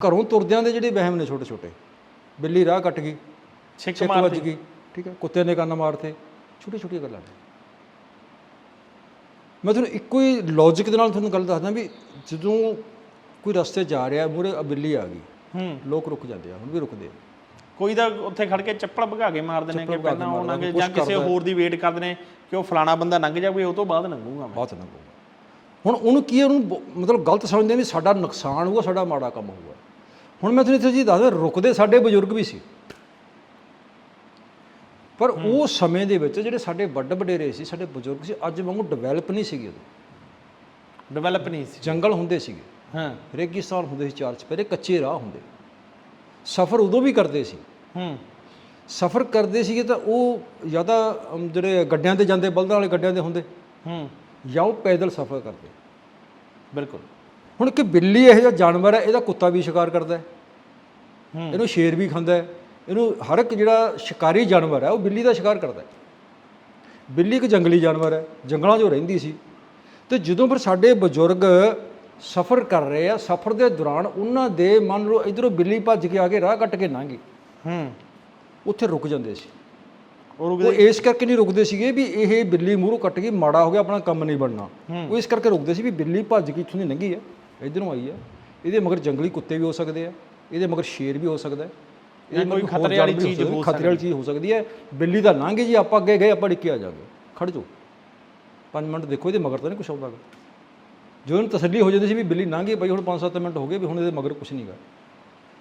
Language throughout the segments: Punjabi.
ਘਰੋਂ ਤੁਰਦਿਆਂ ਦੇ ਜਿਹੜੇ ਵਹਿਮ ਨੇ ਛੋਟੇ ਛੋਟੇ ਬਿੱਲੀ ਰਾਹ ਕੱਟ ਗਈ ਛਿੱਕ ਛਿੱਕ ਵੱਜ ਗਈ ਠੀਕ ਹੈ ਕੁੱਤੇ ਨੇ ਕੰਨ ਮਾਰਤੇ ਛੋਟੀ ਛੋਟੀਆਂ ਗੱਲਾਂ ਨੇ। ਮੈਂ ਤੁਹਾਨੂੰ ਇੱਕੋ ਹੀ ਲੌਜੀਕ ਦੇ ਨਾਲ ਤੁਹਾਨੂੰ ਗੱਲ ਦੱਸਦਾ ਵੀ ਜਦੋਂ ਕੋਈ ਰਸਤੇ ਜਾ ਰਿਹਾ ਮੂਰੇ ਬਿੱਲੀ ਆ ਗਈ ਹੂੰ। ਲੋਕ ਰੁਕ ਜਾਂਦੇ ਆ ਹੁਣ ਵੀ ਰੁਕਦੇ ਆ। ਕੋਈ ਤਾਂ ਉੱਥੇ ਖੜ ਕੇ ਚੱਪਲ ਭਗਾ ਕੇ ਮਾਰਦੇ ਨੇ ਕਿ ਪਹਿਲਾਂ ਕੁਛ ਜਾਂ ਕਿਸੇ। ਹੋਰ ਦੀ ਵੇਟ ਕਰਦੇ ਨੇ ਕਿ ਉਹ ਫਲਾਣਾ ਬੰਦਾ ਲੰਘ ਜਾਵੇ ਉਹ ਤੋਂ ਬਾਅਦ ਲੰਘੂਗਾ ਮੈਂ। ਬਹੁਤ ਪਊਗਾ ਹੁਣ ਉਹਨੂੰ ਕੀ ਉਹਨੂੰ ਮਤਲਬ ਗਲਤ ਸਮਝਦੇ ਵੀ ਸਾਡਾ ਨੁਕਸਾਨ ਹੋਊਗਾ ਸਾਡਾ ਮਾੜਾ ਕੰਮ ਹੋਊਗਾ। ਹੁਣ ਮੈਂ ਤੁਹਾਨੂੰ ਇੱਥੇ ਜੀ ਦੱਸਦਾ ਰੁਕਦੇ ਸਾਡੇ ਬਜ਼ੁਰਗ ਵੀ ਸੀ। ਪਰ ਉਹ ਸਮੇਂ ਦੇ ਵਿੱਚ ਜਿਹੜੇ ਸਾਡੇ ਵੱਡ ਵਡੇਰੇ ਸੀ ਸਾਡੇ ਬਜ਼ੁਰਗ ਸੀ ਅੱਜ ਵਾਂਗੂ ਡਿਵੈਲਪ ਨਹੀਂ ਸੀਗੇ ਉਦੋਂ ਡਿਵੈਲਪ ਨਹੀਂ ਸੀ। ਜੰਗਲ ਹੁੰਦੇ ਸੀਗੇ। ਹਾਂ। ਰੇਗਿਸਤਾਨ ਹੁੰਦੇ ਸੀ ਚਾਰ ਚਪੇਰੇ ਕੱਚੇ ਰਾਹ ਹੁੰਦੇ। ਸਫ਼ਰ ਉਦੋਂ ਵੀ ਕਰਦੇ ਸੀ। ਹੂੰ। ਸਫ਼ਰ ਕਰਦੇ ਸੀਗੇ ਤਾਂ ਉਹ ਜਾਂ ਤਾਂ ਅਮ, ਜਿਹੜੇ ਗੱਡਿਆਂ ਤੇ ਜਾਂਦੇ ਬਲਦਾਂ ਵਾਲੇ ਗੱਡਿਆਂ ਤੇ ਹੁੰਦੇ। ਹੂੰ। ਜਾਂ ਉਹ ਪੈਦਲ ਸਫ਼ਰ ਕਰਦੇ। ਬਿਲਕੁਲ। ਹੁਣ ਕਿ ਬਿੱਲੀ ਇਹੋ ਜਿਹਾ ਜਾਨਵਰ ਹੈ ਇਹਦਾ ਕੁੱਤਾ ਵੀ ਸ਼ਿਕਾਰ ਕਰਦਾ ਹੈ। ਇਹਨੂੰ ਸ਼ੇਰ ਵੀ ਖਾਂਦਾ ਹੈ। ਇਹਨੂੰ ਹਰ ਇੱਕ ਜਿਹੜਾ ਸ਼ਿਕਾਰੀ ਜਾਨਵਰ ਹੈ ਉਹ ਬਿੱਲੀ ਦਾ ਸ਼ਿਕਾਰ ਕਰਦਾ ਹੈ। ਬਿੱਲੀ ਇੱਕ ਜੰਗਲੀ ਜਾਨਵਰ ਹੈ ਜੰਗਲਾਂ 'ਚ ਰਹਿੰਦੀ ਸੀ। ਤੇ ਜਦੋਂ ਫਿਰ ਸਾਡੇ ਬਜ਼ੁਰਗ ਸਫ਼ਰ ਕਰ ਰਹੇ ਆ ਸਫ਼ਰ ਦੇ ਦੌਰਾਨ ਉਹਨਾਂ ਦੇ ਮੰਨ ਲਓ ਇਧਰੋਂ ਬਿੱਲੀ ਭੱਜ ਕੇ ਆ ਕੇ ਰਾਹ ਕੱਟ ਕੇ ਲੰਘ ਗਈ। ਹੂੰ। ਉੱਥੇ ਰੁਕ ਜਾਂਦੇ ਸੀ। ਉਹ ਇਸ ਕਰਕੇ ਨਹੀਂ ਰੁਕਦੇ ਸੀਗੇ ਵੀ ਇਹ ਬਿੱਲੀ ਮੂਹਰੋਂ ਕੱਟ ਗਈ ਮਾੜਾ ਹੋ ਗਿਆ ਆਪਣਾ ਕੰਮ ਨਹੀਂ ਬਣਨਾ। ਉਹ ਇਸ ਕਰਕੇ ਰੁਕਦੇ ਸੀ ਵੀ ਬਿੱਲੀ ਭੱਜ ਕੇ ਇੱਥੋਂ ਦੀ ਲੰਘੀ ਹੈ। ਇਧਰੋਂ ਆਈ ਹੈ ਇਹਦੇ ਮਗਰ ਜੰਗਲੀ ਕੁੱਤੇ ਵੀ ਹੋ ਸਕਦੇ ਆ। ਇਹਦੇ ਮਗਰ ਸ਼ੇਰ ਵੀ ਹੋ ਸਕਦਾ ਹੈ। ਇਹਦੇ ਕੋਈ ਖਤਰੇ ਵਾਲੀ ਚੀਜ਼ ਸਕਦੇ, ਹੋ ਖਤਰੇ ਵਾਲੀ ਚੀਜ਼ ਹੋ ਸਕਦੀ ਹੈ। ਬਿੱਲੀ ਦਾ ਲੰਘ ਗਈ ਜੀ ਆਪਾਂ ਅੱਗੇ ਗਏ ਆਪਾਂ ਡਿੱਕੇ ਆ ਜਾਗੇ। ਖੜ ਜਾਓ। 5 ਮਿੰਟ ਦੇਖੋ ਇਹਦੇ ਮਗਰ ਤਾਂ ਨਹੀਂ ਕੁਛ ਆਉਂਦਾ ਗਾ। ਜਦੋਂ ਇਹਨੂੰ ਤਸੱਲੀ ਹੋ ਜਾਂਦੀ ਸੀ ਵੀ ਬਿੱਲੀ ਲੰਘ ਗਈ ਬਈ ਹੁਣ 5-7 ਮਿੰਟ ਹੋ ਗਏ ਵੀ ਹੁਣ ਇਹਦੇ ਮਗਰ ਕੁਛ ਨਹੀਂਗਾ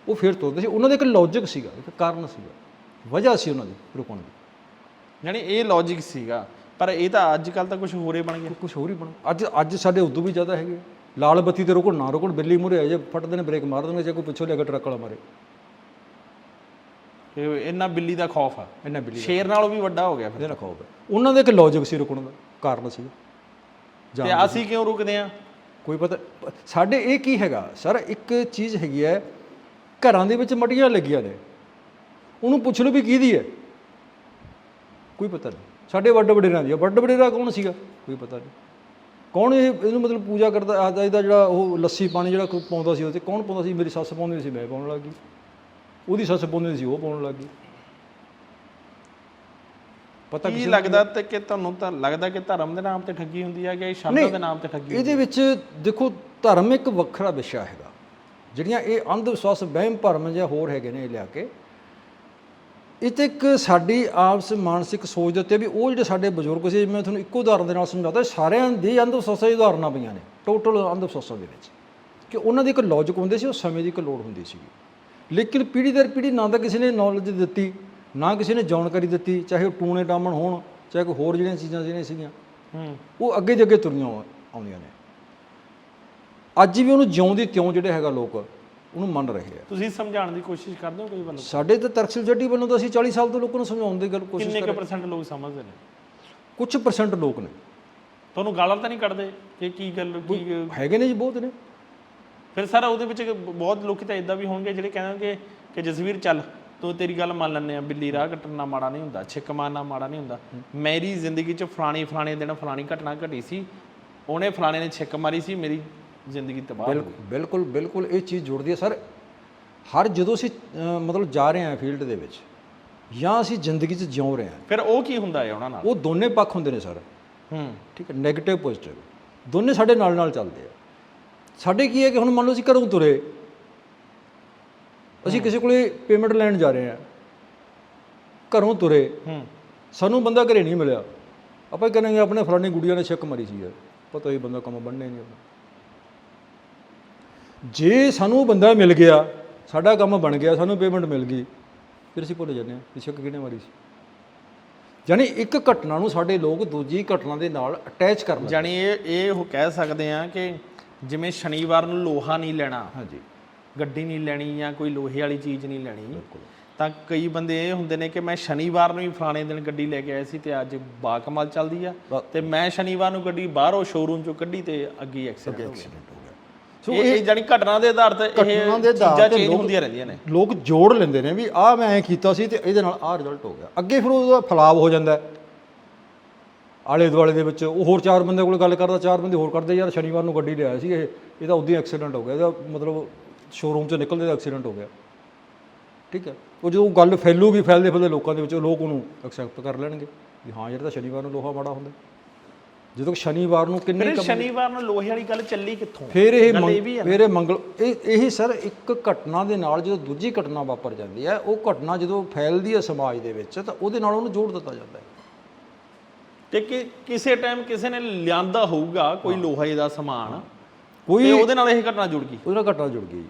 ਉਹ ਫਿਰ ਤੁਰਦੇ ਸੀ। ਉਹਨਾਂ ਦਾ ਇੱਕ ਲੌਜੀਕ ਸੀਗਾ ਇੱਕ ਕਾਰਨ ਸੀਗਾ। ਵਜ੍ਹਾ ਸੀ ਉਹਨਾਂ ਦੀ ਰੁਕਣ ਦੀ। ਯਾਨੀ ਇਹ ਲੌਜੀਕ ਸੀਗਾ। ਪਰ ਇਹ ਤਾਂ ਅੱਜ ਕੱਲ ਤਾਂ ਕੁਝ ਹੋਰੇ ਬਣ ਗਿਆ। ਕੁਝ ਹੋਰ ਹੀ ਬਣ ਅੱਜ ਅੱਜ ਸਾਡੇ ਉਦੋਂ ਵੀ ਜ਼ਿਆਦਾ ਹੈਗੇ ਲਾਲ ਬੱਤੀ ਤੇ ਰੁਕਣ ਨਾ ਰੁਕਣ ਬਿੱਲੀ ਮੂਰੇ ਆ ਜੇ ਫਟਦੇ ਨੇ ਬ੍ਰੇਕ ਮਾਰ ਦੇਣਗੇ ਜੇ ਕੋਈ ਪਿੱਛੋਂ ਲੈ ਕੇ ਟਰੱਕ ਵਾਲਾ ਮਾਰੇ। ਇਹ ਇਹਨਾਂ ਬਿੱਲੀ ਦਾ ਖੌਫ ਆ। ਇੰਨਾ ਬਿੱਲੀ ਸ਼ੇਰ ਨਾਲੋਂ ਵੀ ਵੱਡਾ ਹੋ ਗਿਆ ਫਿਰ ਇਹਦੇ ਨਾਲ ਖੌਫ ਉਹਨਾਂ ਦਾ ਇੱਕ ਲੌਜੀਕ ਸੀ ਰੁਕਣ ਦਾ ਕਾਰਨ ਸੀ। ਤੇ ਅਸੀਂ ਕਿਉਂ ਰੁਕਦੇ ਆ ਕੋਈ ਪਤਾ ਸਾਡੇ ਇਹ ਕੀ ਹੈਗਾ? ਸਰ ਇੱਕ ਚੀਜ਼ ਹੈਗੀ ਹੈ ਘਰਾਂ ਦੇ ਵਿੱਚ ਮਟੀਆਂ ਲੱਗੀਆਂ ਨੇ। ਉਹਨੂੰ ਪੁੱਛ ਲਓ ਵੀ ਕਿਹਦੀ ਹੈ। ਕੋਈ ਪਤਾ ਨਹੀਂ। ਸਾਡੇ ਵੱਡ ਵਡੇਰਾਂ ਦੀ ਵੱਡ ਵਡੇਰਾ ਕੌਣ ਸੀਗਾ? ਕੋਈ ਪਤਾ ਨਹੀਂ। ਕੌਣ ਇਹ ਇਹਨੂੰ ਮਤਲਬ ਪੂਜਾ ਕਰਦਾ ਆਦਾ ਇਹਦਾ ਜਿਹੜਾ ਉਹ ਲੱਸੀ ਪਾਣੀ ਜਿਹੜਾ ਕੋਈ ਪਾਉਂਦਾ ਸੀ ਉਹ ਤੇ ਕੌਣ ਪਾਉਂਦਾ ਸੀ? ਮੇਰੀ ਸੱਸ ਪਾਉਂਦੀ ਸੀ ਮੈਂ ਪਾਉਣ ਲੱਗ ਗਈ। ਉਹਦੀ ਸੱਸ ਪਾਉਂਦੀ ਸੀ ਉਹ ਪਾਉਣ ਲੱਗ ਗਈ। ਪਤਾ ਕੀ ਲੱਗਦਾ ਤੇ ਕਿ ਤੁਹਾਨੂੰ ਤਾਂ ਲੱਗਦਾ ਕਿ ਧਰਮ ਦੇ ਨਾਮ ਤੇ ਠੱਗੀ ਹੁੰਦੀ ਹੈ ਕਿ ਸ਼ਬਦਾਂ ਦੇ ਨਾਮ ਤੇ ਠੱਗੀ ਇਹਦੇ ਵਿੱਚ ਦੇਖੋ ਧਰਮ ਇੱਕ ਵੱਖਰਾ ਵਿਸ਼ਾ ਹੈਗਾ। ਜਿਹੜੀਆਂ ਇਹ ਅੰਧ ਵਿਸ਼ਵਾਸ ਵਹਿਮ ਭਰਮ ਜਾਂ ਹੋਰ ਹੈਗੇ ਨੇ ਇਹ ਲਿਆ ਕੇ ਇਹ ਤੇ ਇੱਕ ਸਾਡੀ ਆਪਸ ਮਾਨਸਿਕ ਸੋਚ ਦੇ ਉੱਤੇ ਵੀ ਉਹ ਜਿਹੜੇ ਸਾਡੇ ਬਜ਼ੁਰਗ ਸੀ ਮੈਂ ਤੁਹਾਨੂੰ ਇੱਕੋ ਉਦਾਹਰਨ ਦੇ ਨਾਲ ਸਮਝਾਉਂਦਾ ਸਾਰਿਆਂ ਦੀ ਅੰਧ ਵਿਸ਼ਵਾਸਾਂ ਦੀ ਉਦਾਹਰਨਾਂ ਪਈਆਂ ਨੇ ਟੋਟਲ ਅੰਧ ਵਿਸ਼ਵਾਸਾਂ ਦੇ ਵਿੱਚ। ਕਿ ਉਹਨਾਂ ਦੀ ਇੱਕ ਲੌਜੀਕ ਹੁੰਦੀ ਸੀ ਉਹ ਸਮੇਂ ਦੀ ਇੱਕ ਲੋੜ ਹੁੰਦੀ ਸੀਗੀ ਲੇਕਿਨ ਪੀੜ੍ਹੀ ਦਰ ਪੀੜ੍ਹੀ ਨਾ ਤਾਂ ਕਿਸੇ ਨੇ ਨੌਲੇਜ ਦਿੱਤੀ ਨਾ ਕਿਸੇ ਨੇ ਜਾਣਕਾਰੀ ਦਿੱਤੀ ਚਾਹੇ ਉਹ ਟੂਣੇ ਟਾਮਣ ਹੋਣ ਚਾਹੇ ਕੋਈ ਹੋਰ ਜਿਹੜੀਆਂ ਚੀਜ਼ਾਂ ਜਿਹੜੀਆਂ ਸੀਗੀਆਂ ਹੂੰ। ਉਹ ਅੱਗੇ ਦੇ ਅੱਗੇ ਤੁਰੀਆਂ ਆਉ- ਆਉਂਦੀਆਂ ਨੇ। ਅੱਜ ਵੀ ਉਹਨੂੰ ਜਿਉਂ ਦੀ ਤਿਉਂ ਜਿਹੜੇ ਹੈਗਾ ਲੋਕ ਉਹਨੂੰ ਮੰਨ ਰਹੇ ਆ। ਤੁਸੀਂ ਸਮਝਾਉਣ ਦੀ ਕੋਸ਼ਿਸ਼ ਕਰਦੇ ਹੋ ਕੋਈ ਵੱਲੋਂ ਸਾਡੇ ਤਾਂ ਤਰਕਸ਼ੀਲ ਜੱਟੀ ਵੱਲੋਂ ਤਾਂ ਅਸੀਂ 40 ਸਾਲ ਤੋਂ ਲੋਕਾਂ ਨੂੰ ਸਮਝਾਉਣ ਦੀ ਗੱਲ ਕੋਸ਼ਿਸ਼ ਕਿੰਨੇ ਕੁ ਪਰਸੈਂਟ ਲੋਕ ਸਮਝਦੇ ਨੇ? ਕੁਝ ਪਰਸੈਂਟ ਲੋਕ ਨੇ। ਤੁਹਾਨੂੰ ਗਾਲਾਂ ਤਾਂ ਨਹੀਂ ਕੱਢਦੇ ਕਿ ਕੀ ਗੱਲ ਕੀ ਹੈਗੇ ਨੇ ਜੀ ਬਹੁਤ ਨੇ। ਫਿਰ ਸਰ ਉਹਦੇ ਵਿੱਚ ਬਹੁਤ ਲੋਕੀ ਤਾਂ ਇਦਾਂ ਵੀ ਹੋਣਗੇ ਜਿਹੜੇ ਕਹਿੰਦੇ ਕਿ ਜਸਵੀਰ ਚੱਲ ਤੂੰ ਤੇਰੀ ਗੱਲ ਮੰਨ ਲੈਂਦੇ ਆ ਬਿੱਲੀ ਰਾਹ ਕੱਟਣਾ ਮਾੜਾ ਨਹੀਂ ਹੁੰਦਾ ਛਿੱਕ ਮਾਰਨਾ ਮਾੜਾ ਨਹੀਂ ਹੁੰਦਾ। ਮੇਰੀ ਜ਼ਿੰਦਗੀ 'ਚ ਫਲਾਣੀ ਫਲਾਣੇ ਦਿਨ ਫਲਾਣੀ ਘਟਨਾ ਘਟੀ ਸੀ। ਉਹਨੇ ਫਲਾਣੇ ਨੇ ਛਿੱਕ ਮਾਰੀ ਸੀ ਮੇਰੀ। ਜ਼ਿੰਦਗੀ ਤਬਾਹ ਹੋ ਬਿਲਕੁਲ ਬਿਲਕੁਲ ਬਿਲਕੁਲ ਇਹ ਚੀਜ਼ ਜੁੜਦੀ ਹੈ। ਸਰ ਹਰ ਜਦੋਂ ਅਸੀਂ ਮਤਲਬ ਜਾ ਰਹੇ ਹਾਂ ਫੀਲਡ ਦੇ ਵਿੱਚ ਜਾਂ ਅਸੀਂ ਜ਼ਿੰਦਗੀ 'ਚ ਜਿਉਂ ਰਹੇ ਹਾਂ ਫਿਰ ਉਹ ਕੀ ਹੁੰਦਾ ਹੈ ਉਹਨਾਂ ਨਾਲ? ਉਹ ਦੋਨੇ ਪੱਖ ਹੁੰਦੇ ਨੇ ਸਰ। ਹੂੰ। ਠੀਕ ਹੈ 네ਗੇਟਿਵ ਪੋਜ਼ਿਟਿਵ ਦੋਨੇ ਸਾਡੇ ਨਾਲ ਨਾਲ ਚੱਲਦੇ ਆ। ਸਾਡੇ ਕੀ ਹੈ ਕਿ ਹੁਣ ਮੰਨ ਲਓ ਅਸੀਂ ਘਰੋਂ ਤੁਰੇ ਅਸੀਂ ਕਿਸੇ ਕੋਲੇ ਪੇਮੈਂਟ ਲੈਣ ਜਾ ਰਹੇ ਆ ਘਰੋਂ ਤੁਰੇ ਹੂੰ। ਸਾਨੂੰ ਬੰਦਾ ਘਰੇ ਨਹੀਂ ਮਿਲਿਆ। ਆਪਾਂ ਕਹਿੰਦੇ ਆਪਣੇ ਫਲਾਣੀ ਗੁੜੀਆਂ ਨੇ ਛੱਕ ਮਾਰੀ ਸੀ ਯਾਰ ਪਤਾ ਹੀ ਬੰਦਾ ਕੰਮ ਬਣਨੇ ਨਹੀਂ ਆਪਣਾ। ਜੇ ਸਾਨੂੰ ਬੰਦਾ ਮਿਲ ਗਿਆ ਸਾਡਾ ਕੰਮ ਬਣ ਗਿਆ ਸਾਨੂੰ ਪੇਮੈਂਟ ਮਿਲ ਗਈ ਫਿਰ ਅਸੀਂ ਭੁੱਲ ਜਾਂਦੇ ਹਾਂ ਕਿ ਛੱਕ ਕਿਹਨੇ ਮਾਰੀ ਸੀ। ਯਾਨੀ ਇੱਕ ਘਟਨਾ ਨੂੰ ਸਾਡੇ ਲੋਕ ਦੂਜੀ ਘਟਨਾ ਦੇ ਨਾਲ ਅਟੈਚ ਕਰ ਲੈਂਦੇ ਜਾਣੀ ਇਹ ਇਹ ਉਹ ਕਹਿ ਸਕਦੇ ਆ ਕਿ ਜਿਵੇਂ ਸ਼ਨੀਵਾਰ ਨੂੰ ਲੋਹਾ ਨਹੀਂ ਲੈਣਾ ਹਾਂਜੀ। ਗੱਡੀ ਨਹੀਂ ਲੈਣੀ ਜਾਂ ਕੋਈ ਲੋਹੇ ਵਾਲੀ ਚੀਜ਼ ਨਹੀਂ ਲੈਣੀ ਤਾਂ ਕਈ ਬੰਦੇ ਇਹ ਹੁੰਦੇ ਨੇ ਕਿ ਮੈਂ ਸ਼ਨੀਵਾਰ ਨੂੰ ਹੀ ਫਲਾਣੇ ਦਿਨ ਗੱਡੀ ਲੈ ਕੇ ਆਇਆ ਸੀ ਤੇ ਅੱਜ ਬਾਕਮਾਲ ਚੱਲਦੀ ਆ ਤੇ ਮੈਂ ਸ਼ਨੀਵਾਰ ਨੂੰ ਗੱਡੀ ਬਾਹਰੋਂ ਸ਼ੋਰੂਮ ਚੋਂ ਕੱਢੀ ਤੇ ਅੱਗੇ ਐਕਸੀਡੈਂਟ ਹੋ ਗਿਆ। ਸੋ ਇਹ ਜਾਨੀ ਘਟਨਾ ਦੇ ਆਧਾਰ ਤੇ ਇਹ ਘਟਨਾ ਦੇ ਆਧਾਰ ਚੀਜ਼ਾਂ ਤੇ ਚੇਂਜ ਲੋਕ- ਹੁੰਦੀਆਂ ਰਹਿੰਦੀਆਂ ਨੇ। ਲੋਕ ਜੋੜ ਲੈਂਦੇ ਨੇ ਵੀ ਆਹ ਮੈਂ ਐਂ ਕੀਤਾ ਸੀ ਤੇ ਇਹਦੇ ਨਾਲ ਆਹ ਰਿਜ਼ਲਟ ਹੋ ਗਿਆ। ਅੱਗੇ ਫਿਰ ਉਹਦਾ ਫਲਾਵ ਹੋ ਜਾਂਦਾ। ਆਲੇ ਦੁਆਲੇ ਦੇ ਵਿੱਚ ਉਹ ਹੋਰ ਚਾਰ ਬੰਦੇ ਕੋਲ ਗੱਲ ਕਰਦਾ ਚਾਰ ਬੰਦੇ ਹੋਰ ਕਰਦੇ ਯਾਰ ਸ਼ਨੀਵਾਰ ਨੂੰ ਗੱਡੀ ਲਿਆਇਆ ਸੀ ਇਹ ਇਹਦਾ ਉਦੋਂ ਐਕਸੀਡੈਂਟ ਹੋ ਗਿਆ ਇਹਦਾ ਮਤਲਬ ਸ਼ੋਰੂਮ ਚੋਂ ਨਿਕਲਦੇ ਦਾ ਐਕਸੀਡੈਂਟ ਹੋ ਗਿਆ। ਠੀਕ ਹੈ? ਉਹ ਜਦੋਂ ਗੱਲ ਫੈਲੂਗੀ ਫੈਲਦੇ ਫੈਲਦੇ ਲੋਕਾਂ ਦੇ ਵਿੱਚ ਲੋਕ ਉਹਨੂੰ ਐਕਸੈਪਟ ਕਰ ਲੈਣਗੇ ਵੀ ਹਾਂ ਜਿਹੜਾ ਤਾਂ ਸ਼ਨੀਵਾਰ ਨੂੰ ਲੋਹਾ ਮਾੜਾ ਹੁੰਦਾ। ਜਦੋਂ ਸ਼ਨੀਵਾਰ ਨੂੰ ਕਿੰਨੇ ਫਿਰ ਸ਼ਨੀਵਾਰ ਨੂੰ ਲੋਹੇ ਵਾਲੀ ਗੱਲ ਚੱਲੀ ਕਿੱਥੋਂ? ਫਿਰ ਇਹ ਫਿਰ ਇਹ ਮੰਗਲ ਇਹ ਇਹੀ ਸਰ ਇੱਕ ਘਟਨਾ ਦੇ ਨਾਲ ਜਦੋਂ ਦੂਜੀ ਘਟਨਾ ਵਾਪਰ ਜਾਂਦੀ ਹੈ ਉਹ ਘਟਨਾ ਜਦੋਂ ਫੈਲਦੀ ਹੈ ਸਮਾਜ ਦੇ ਵਿੱਚ ਤਾਂ ਉਹਦੇ ਨਾਲ ਉਹਨੂੰ ਜੋੜ ਦਿੱਤਾ ਜਾਂਦਾ ਹੈ। ਤੇ ਕਿ ਕਿਸੇ ਟਾਈਮ ਕਿਸੇ ਨੇ ਲਿਆਂਦਾ ਹੋਊਗਾ ਕੋਈ ਲੋਹੇ ਦਾ ਸਮਾਨ ਕੋਈ ਉਹਦੇ ਨਾਲ ਇਹ ਘਟਨਾ ਜੁੜ ਗਈ। ਉਹਦੇ ਨਾਲ ਘਟਨਾ ਜੁੜ ਗਈ।